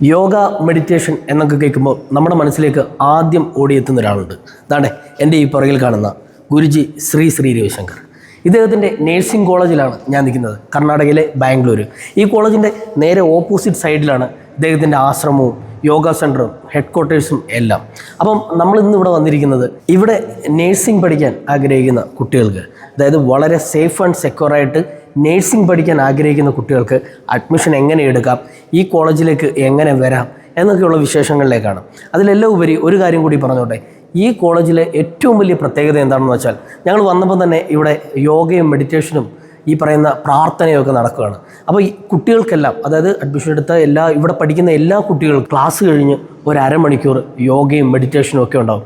Yoga meditation എന്നൊക്കെ കേൾക്കുമ്പോൾ നമ്മുടെ മനസ്സിലേക്ക് ആദ്യം ഓടിയെത്തുന്ന ഒരാളുണ്ട്. അതാണ്ടേ എന്റെ ഈ പുറകിൽ കാണുന്ന ഗുരുജി ശ്രീ ശ്രീ രവിശങ്കർ. ഇദ്ദേഹത്തിന്റെ നേഴ്സിംഗ് കോളേജിലാണ് ഞാൻ നിൽക്കുന്നത് കർണാടകയിലെ ബാംഗ്ലൂർ ഈ കോളേജിന്റെ നേരെ ഓപ്പോസിറ്റ് സൈഡിലാണ് ഇദ്ദേഹത്തിന്റെ ആശ്രമവും യോഗ സെന്ററും ഹെഡ് ക്വാർട്ടേഴ്സും എല്ലാം. അപ്പം നമ്മൾ ഇന്ന് ഇവിടെ വന്നിരിക്കുന്നത് ഇവിടെ നേഴ്സിംഗ് പഠിക്കാൻ ആഗ്രഹിക്കുന്ന കുട്ടികൾക്ക് അതായത് വളരെ സേഫ് ആൻഡ് സെക്യൂർ ആയിട്ട് നേഴ്സിംഗ് പഠിക്കാൻ ആഗ്രഹിക്കുന്ന കുട്ടികൾക്ക് അഡ്മിഷൻ എങ്ങനെ എടുക്കാം? ഈ കോളേജിലേക്ക് എങ്ങനെ വരാം? എന്നൊക്കെയുള്ള വിശേഷങ്ങളിലേക്കാണ്. അതിലെല്ലാം ഉപരി ഒരു കാര്യം കൂടി പറഞ്ഞോട്ടെ. ഈ കോളേജിലെ ഏറ്റവും വലിയ പ്രത്യേകത എന്താണെന്ന് വെച്ചാൽ ഞങ്ങൾ വന്നപ്പോൾ തന്നെ ഇവിടെ യോഗയും മെഡിറ്റേഷനും ഈ പറയുന്ന പ്രാർത്ഥനയൊക്കെ നടക്കുകയാണ്. അപ്പോൾ ഈ കുട്ടികൾക്കെല്ലാം അതായത് അഡ്മിഷൻ എടുത്ത എല്ലാ ഇവിടെ പഠിക്കുന്ന എല്ലാ കുട്ടികളും ക്ലാസ് കഴിഞ്ഞ് ഒരു അരമണിക്കൂർ യോഗയും മെഡിറ്റേഷനും ഒക്കെ ഉണ്ടാവും.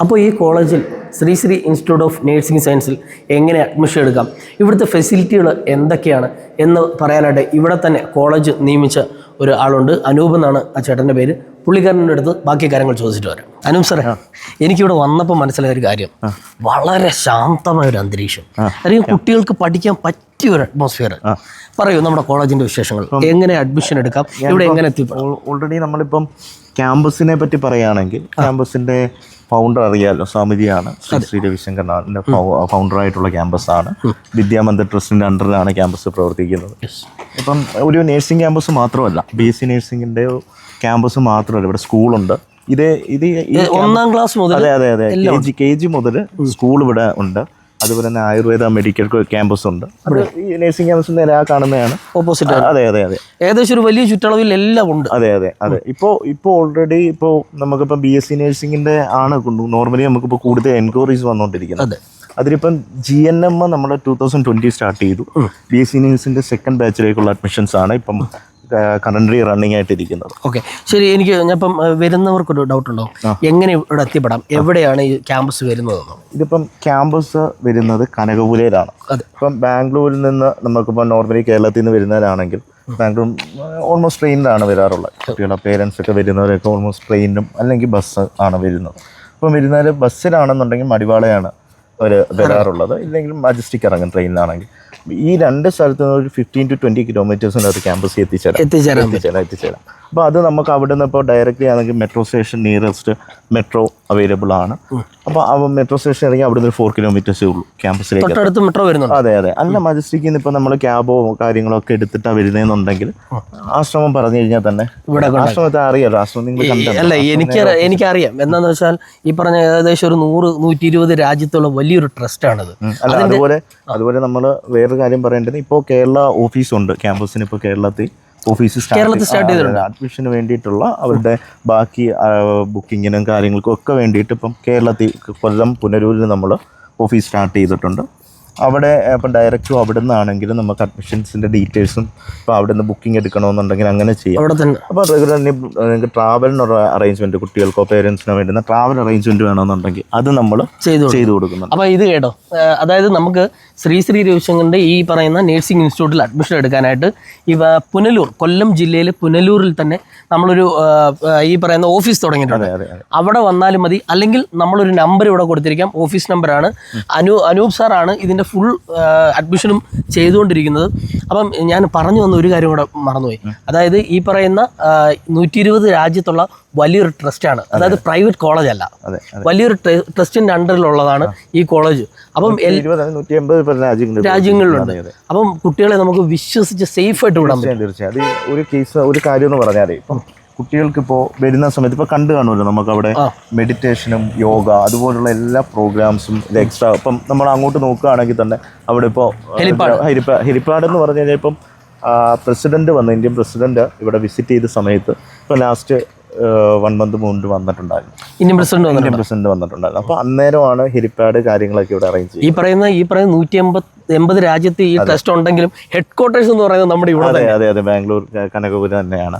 അപ്പോൾ ഈ കോളേജിൽ Sree Sree institute of nursing സയൻസിൽ എങ്ങനെ അഡ്മിഷൻ എടുക്കാം? ഇവിടുത്തെ ഫെസിലിറ്റികൾ എന്തൊക്കെയാണ് എന്ന് പറയാനായിട്ട് ഇവിടെ തന്നെ കോളേജ് നിയമിച്ച ഒരാളുണ്ട്. അനൂപ് എന്നാണ് ആ ചേട്ടന്റെ പേര്. പുള്ളിക്കാരന്റെ അടുത്ത് ബാക്കി കാര്യങ്ങൾ ചോദിച്ചിട്ട് വരാം. അനൂപ് സാറേ എനിക്കിവിടെ വന്നപ്പോൾ മനസ്സിലായ ഒരു കാര്യം. വളരെ ശാന്തമായ ഒരു അന്തരീക്ഷം. അല്ലെങ്കിൽ കുട്ടികൾക്ക് പഠിക്കാൻ പറ്റിയ ഒരു അറ്റ്മോസ്ഫിയർ പറയൂ നമ്മുടെ കോളേജിന്റെ വിശേഷങ്ങൾ. എങ്ങനെ അഡ്മിഷൻ എടുക്കാം? ഇവിടെ എങ്ങനെ എത്തി ഓൾറെഡി നമ്മളിപ്പം ക്യാമ്പസിനെ പറ്റി പറയുകയാണെങ്കിൽ ക്യാമ്പസിന്റെ ഫൗണ്ടർ അറിയാലോ സമിതിയാണ് ശ്രീ ശ്രീ രവിശങ്കറിന്റെ ഫൗണ്ടർ ആയിട്ടുള്ള ക്യാമ്പസാണ്. വിദ്യാമന്ദിർ ട്രസ്റ്റിന്റെ അണ്ടറിലാണ് ക്യാമ്പസ് പ്രവർത്തിക്കുന്നത്. ഇപ്പം ഒരു നേഴ്സിംഗ് ക്യാമ്പസ് മാത്രമല്ല ബി എസ് സി നേഴ്സിംഗിന്റെ ക്യാമ്പസ് മാത്രമല്ല ഇവിടെ സ്കൂളുണ്ട്. ഇത് ഇത് ഒന്നാം ക്ലാസ് മുതൽ അതെ അതെ അതെ. കെ ജി കെ ജി മുതൽ സ്കൂൾ ഇവിടെ ഉണ്ട്. അതുപോലെ തന്നെ ആയുർവേദ മെഡിക്കൽ ക്യാമ്പസ് ഉണ്ട്. ഈ നേഴ്സിംഗ് ക്യാമ്പസ് നേരെ ആ കാണുന്നതാണ്. ഓപ്പോസിറ്റ് അതെ അതെ അതെ. ഏകദേശം ഒരു വലിയ ചുറ്റളവിൽ എല്ലാം ഉണ്ട്. അതെ അതെ അതെ. ഇപ്പോൾ ഇപ്പോൾ ഓൾറെഡി ഇപ്പോൾ നമുക്കിപ്പോൾ ബി എസ് സി നഴ്സിംഗിന്റെ ആണ് നോർമലി നമുക്കിപ്പോൾ കൂടുതൽ എൻക്വയറീസ് വന്നുകൊണ്ടിരിക്കുന്നത് അതെ. അതിലിപ്പം ജി എൻ എം നമ്മൾ ടൂ തൗസൻഡ് ട്വന്റി സ്റ്റാർട്ട് ചെയ്തു. ബി എസ് സി നേഴ്സിന്റെ സെക്കൻഡ് ബാച്ചിലേക്കുള്ള അഡ്മിഷൻസ് ആണ്. ഇപ്പം കറന്റ് റണ്ണിങ് ആയിട്ട് ഇരിക്കുന്നത് ഓക്കെ ശരി എനിക്ക് ഞാനിപ്പം വരുന്നവർക്കൊരു ഡൗട്ട് ഉണ്ടോ? എങ്ങനെ ഇവിടെ എത്തിപ്പെടാം? എവിടെയാണ് ഈ ക്യാമ്പസ് വരുന്നത് ഇതിപ്പം ക്യാമ്പസ് വരുന്നത് കനകപുരയിലാണ് അതെ. ഇപ്പം ബാംഗ്ലൂരിൽ നിന്ന് നമുക്കിപ്പോൾ നോർമലി കേരളത്തിൽ നിന്ന് വരുന്നവരാണെങ്കിൽ ബാംഗ്ലൂർ ഓൾമോസ്റ്റ് ട്രെയിനിലാണ് വരാറുള്ളത്. കുട്ടികളുടെ പേരൻസ് ഒക്കെ വരുന്നവരൊക്കെ ഓൾമോസ്റ്റ് ട്രെയിനും അല്ലെങ്കിൽ ബസ് ആണ് വരുന്നത്. അപ്പം വരുന്നവർ ബസ്സിലാണെന്നുണ്ടെങ്കിൽ മടിവാളയാണ് അവർ വരാറുള്ളത്. ഇല്ലെങ്കിൽ മജസ്റ്റിക് ഇറങ്ങും ട്രെയിനിലാണെങ്കിൽ ഈ രണ്ട് സ്ഥലത്ത് നിന്ന് ഒരു ഫിഫ്റ്റീൻ ടു ട്വന്റി കിലോമീറ്റേഴ്സിനകത്ത് ക്യാമ്പസിൽ എത്തിച്ചേരാം. എത്തിച്ചേരാം എത്തിച്ചേരാം. അപ്പോൾ അത് നമുക്ക് അവിടെ നിന്ന് ഇപ്പോൾ ഡയറക്റ്റ്ലി ആണെങ്കിൽ metro station nearest metro available ആണ്. അപ്പോൾ ആ മെട്രോ സ്റ്റേഷൻ ഇറങ്ങി അവിടെ നിന്ന് ഒരു ഫോർ കിലോമീറ്റേഴ്സേ ഉള്ളൂ ക്യാമ്പസിലേക്ക് മെട്രോ വരുന്നുണ്ട്? അതെ അതെ. അല്ല മജസ്റ്റിക്കിൽ നിന്ന് ഇപ്പോൾ നമ്മൾ ക്യാബോ കാര്യങ്ങളോ ഒക്കെ എടുത്തിട്ടാണ് വരുന്നതെന്നുണ്ടെങ്കിൽ ആശ്രമം പറഞ്ഞു കഴിഞ്ഞാൽ തന്നെ ഇവിടെ ആശ്രമത്തെ അറിയാലോ? ആശ്രമം നിങ്ങൾ അല്ല എനിക്ക് എനിക്കറിയാം. എന്താണെന്ന് വെച്ചാൽ ഈ പറഞ്ഞ ഏകദേശം ഒരു നൂറ് നൂറ്റി ഇരുപത് രാജ്യത്തുള്ള വലിയൊരു ട്രസ്റ്റാണിത് അല്ല അതുപോലെ അതുപോലെ നമ്മൾ വേറൊരു കാര്യം പറയേണ്ടത് ഇപ്പോൾ കേരള ഓഫീസുണ്ട് ക്യാമ്പസിന് ഇപ്പോൾ കേരളത്തിൽ. ഓഫീസ് കേരളത്തിൽ സ്റ്റാർട്ട് ചെയ്തിട്ടുണ്ട്. അഡ്മിഷന് വേണ്ടിയിട്ടുള്ള അവരുടെ ബാക്കി ബുക്കിങ്ങിനും കാര്യങ്ങൾക്കും ഒക്കെ വേണ്ടിയിട്ട് ഇപ്പം കേരളത്തിൽ കൊല്ലം പുനരൂരിൽ നമ്മൾ ഓഫീസ് സ്റ്റാർട്ട് ചെയ്തിട്ടുണ്ട്. അവിടെ ഇപ്പം ഡയറക്റ്റും അവിടെ നിന്നാണെങ്കിലും നമുക്ക് അഡ്മിഷൻസിന്റെ ഡീറ്റെയിൽസും ഇപ്പോൾ അവിടെ നിന്ന് ബുക്കിംഗ് എടുക്കണമെന്നുണ്ടെങ്കിൽ അങ്ങനെ ചെയ്യാം. അവിടെ തന്നെ. അപ്പോൾ റെഗുലർ നിങ്ങൾക്ക് ട്രാവലിനുള്ള അറേഞ്ച്മെന്റ് കുട്ടികൾക്കോ പേരൻസിനോ വേണ്ടുന്ന ട്രാവൽ അറേഞ്ച്മെന്റ് വേണമെന്നുണ്ടെങ്കിൽ അത് നമ്മൾ ചെയ്തു ചെയ്തു കൊടുക്കുന്നുണ്ട്. അപ്പോൾ ഇത് കേട്ടോ അതായത് നമുക്ക് ശ്രീ ശ്രീ രവിശങ്കറിന്റെ ഈ പറയുന്ന നേഴ്സിംഗ് ഇൻസ്റ്റിറ്റ്യൂട്ടിൽ അഡ്മിഷൻ എടുക്കാനായിട്ട് ഇവ പുനലൂർ കൊല്ലം ജില്ലയിലെ പുനലൂരിൽ തന്നെ നമ്മളൊരു ഈ പറയുന്ന ഓഫീസ് തുടങ്ങിയിട്ടുണ്ട്. അവിടെ വന്നാലും മതി. അല്ലെങ്കിൽ നമ്മളൊരു നമ്പർ ഇവിടെ കൊടുത്തിരിക്കാം. ഓഫീസ് നമ്പറാണ് അനു അനൂപ് സാറാണ് ഇതിന്റെ ഫുൾ അഡ്മിഷനും ചെയ്തുകൊണ്ടിരിക്കുന്നത്. അപ്പം ഞാൻ പറഞ്ഞു വന്ന ഒരു കാര്യം കൂടെ മറന്നുപോയി. അതായത് ഈ പറയുന്ന നൂറ്റി ഇരുപത് രാജ്യത്തുള്ള വലിയൊരു ട്രസ്റ്റാണ് അതായത് പ്രൈവറ്റ് കോളേജ് അല്ല. വലിയൊരു ട്രസ്റ്റിന്റെ അണ്ടറിലുള്ളതാണ് ഈ കോളേജ് അപ്പം നൂറ്റി എൺപത് രാജ്യങ്ങളിലുണ്ട്. അപ്പം കുട്ടികളെ നമുക്ക് വിശ്വസിച്ച് സേഫ് ആയിട്ട് വിടാൻ പറ്റും. തീർച്ചയായും. ഒരു കേസ് ഒരു കാര്യം എന്ന് പറഞ്ഞാൽ ഇപ്പം കുട്ടികൾക്ക് ഇപ്പോൾ വരുന്ന സമയത്ത് ഇപ്പോൾ കണ്ടു കാണുമല്ലോ നമുക്ക് അവിടെ. മെഡിറ്റേഷനും യോഗ അതുപോലുള്ള എല്ലാ പ്രോഗ്രാംസും എക്സ്ട്രാ ഇപ്പം നമ്മൾ അങ്ങോട്ട് നോക്കുകയാണെങ്കിൽ തന്നെ അവിടെ ഇപ്പോൾ ഹെലിപ്പാഡ് ഹെലിപ്പാഡ് എന്ന് പറഞ്ഞു കഴിഞ്ഞാൽ ഇപ്പം പ്രസിഡന്റ് വന്ന്. ഇന്ത്യൻ പ്രസിഡന്റ് ഇവിടെ വിസിറ്റ് ചെയ്ത സമയത്ത് ഇപ്പൊ ലാസ്റ്റ് വൺ മന്ത് മുമ്പ് വന്നിട്ടുണ്ടായിരുന്നു. ഇന്ത്യൻ പ്രസിഡന്റ് വന്നിട്ടുണ്ട്? ഇന്ത്യൻ പ്രസിഡന്റ് വന്നിട്ടുണ്ടായിരുന്നു. അപ്പോൾ അന്നേരമാണ് ഹെലിപാഡ് കാര്യങ്ങളൊക്കെ ഇവിടെ അറേഞ്ച് ഈ പറയുന്ന ഈ പറയുന്ന നൂറ്റി എൺപത് എൺപത് രാജ്യത്ത് ഈ ടെസ്റ്റ് ഉണ്ടെങ്കിലും ഹെഡ് ക്വാർട്ടേഴ്സ് എന്ന് പറയുന്നത് നമ്മുടെ ഇവിടെ അതെ അതെ അതെ. ബാംഗ്ലൂർ കനകപുരം തന്നെയാണ്.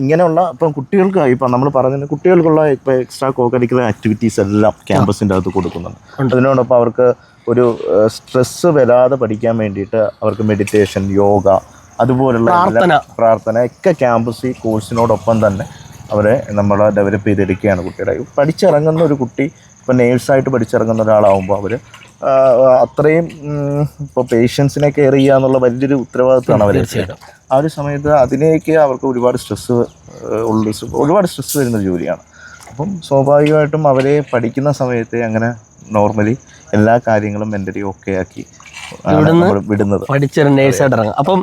ഇങ്ങനെയുള്ള ഇപ്പം കുട്ടികൾക്ക് ഇപ്പം നമ്മൾ പറഞ്ഞ കുട്ടികൾക്കുള്ള ഇപ്പം എക്സ്ട്രാ കോ കരിക്കുലർ ആക്ടിവിറ്റീസ് എല്ലാം ക്യാമ്പസിന്റെ അകത്ത് കൊടുക്കുന്നുണ്ട്. അതിനോടൊപ്പം അവർക്ക് ഒരു സ്ട്രെസ്സ് വരാതെ പഠിക്കാൻ വേണ്ടിയിട്ട് അവർക്ക് മെഡിറ്റേഷൻ യോഗ അതുപോലുള്ള പ്രാർത്ഥന. പ്രാർത്ഥന ഒക്കെ ക്യാമ്പസ് ഈ കോഴ്സിനോടൊപ്പം തന്നെ അവരെ നമ്മൾ ഡെവലപ്പ് ചെയ്തെടുക്കുകയാണ് കുട്ടിയുടെ പഠിച്ചിറങ്ങുന്ന ഒരു കുട്ടി ഇപ്പം നേഴ്സായിട്ട് പഠിച്ചിറങ്ങുന്ന ഒരാളാവുമ്പോൾ അവർ അത്രയും ഇപ്പോൾ പേഷ്യൻസിനെ കെയർ ചെയ്യുക എന്നുള്ള വലിയൊരു ഉത്തരവാദിത്തമാണ് അവർ. ആ ഒരു സമയത്ത് അതിനേക്ക് അവർക്ക് ഒരുപാട് സ്ട്രെസ്സ് ഉള്ള ഒരുപാട് സ്ട്രെസ് വരുന്ന ജോലിയാണ് അപ്പം സ്വാഭാവികമായിട്ടും അവരെ പഠിക്കുന്ന സമയത്ത് അങ്ങനെ നോർമലി എല്ലാ കാര്യങ്ങളും മെന്റലി ഓക്കെ ആക്കി നമ്മൾ വിടുന്നത്. പഠിച്ചൊരു നേഴ്സായിട്ട് ഇറങ്ങും അപ്പം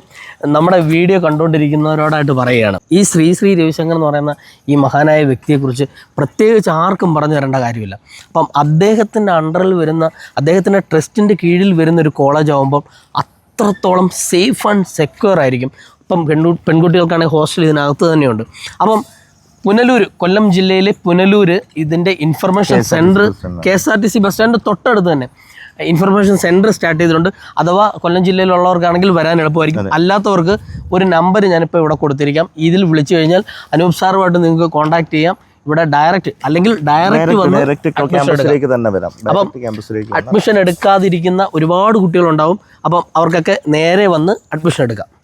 നമ്മുടെ വീഡിയോ കണ്ടുകൊണ്ടിരിക്കുന്നവരോടായിട്ട് പറയുകയാണ് ഈ ശ്രീ ശ്രീ രവിശങ്കർ എന്ന് പറയുന്ന ഈ മഹാനായ വ്യക്തിയെക്കുറിച്ച് പ്രത്യേകിച്ച് ആർക്കും പറഞ്ഞു തരേണ്ട കാര്യമില്ല. അപ്പം അദ്ദേഹത്തിന്റെ അണ്ടറിൽ വരുന്ന അദ്ദേഹത്തിന്റെ ട്രസ്റ്റിന്റെ കീഴിൽ വരുന്ന ഒരു കോളേജ് ആകുമ്പം അത്രത്തോളം സേഫ് ആൻഡ് സെക്യൂർ ആയിരിക്കും. ഇപ്പം പെൺകു പെൺകുട്ടികൾക്കാണെങ്കിൽ ഹോസ്റ്റൽ ഇതിനകത്ത് തന്നെയുണ്ട്. അപ്പം പുനലൂർ കൊല്ലം ജില്ലയിലെ പുനലൂർ ഇതിന്റെ information centre K S R T C bus stand തൊട്ടടുത്ത് തന്നെ. ഇൻഫർമേഷൻ സെന്റർ സ്റ്റാർട്ട് ചെയ്തിട്ടുണ്ട്. അഥവാ കൊല്ലം ജില്ലയിലുള്ളവർക്കാണെങ്കിൽ വരാൻ എളുപ്പമായിരിക്കും. അല്ലാത്തവർക്ക് ഒരു നമ്പർ ഞാനിപ്പോൾ ഇവിടെ കൊടുത്തിരിക്കാം. ഇതിൽ വിളിച്ചു കഴിഞ്ഞാൽ അനൂപ് സാറുമായിട്ട് നിങ്ങൾക്ക് കോൺടാക്ട് ചെയ്യാം. ഇവിടെ ഡയറക്റ്റ് അല്ലെങ്കിൽ ഡയറക്റ്റ് വന്ന് തന്നെ വരാം. അപ്പം അഡ്മിഷൻ എടുക്കാതിരിക്കുന്ന ഒരുപാട് കുട്ടികളുണ്ടാവും. അപ്പം അവർക്കൊക്കെ നേരെ വന്ന് അഡ്മിഷൻ എടുക്കാം.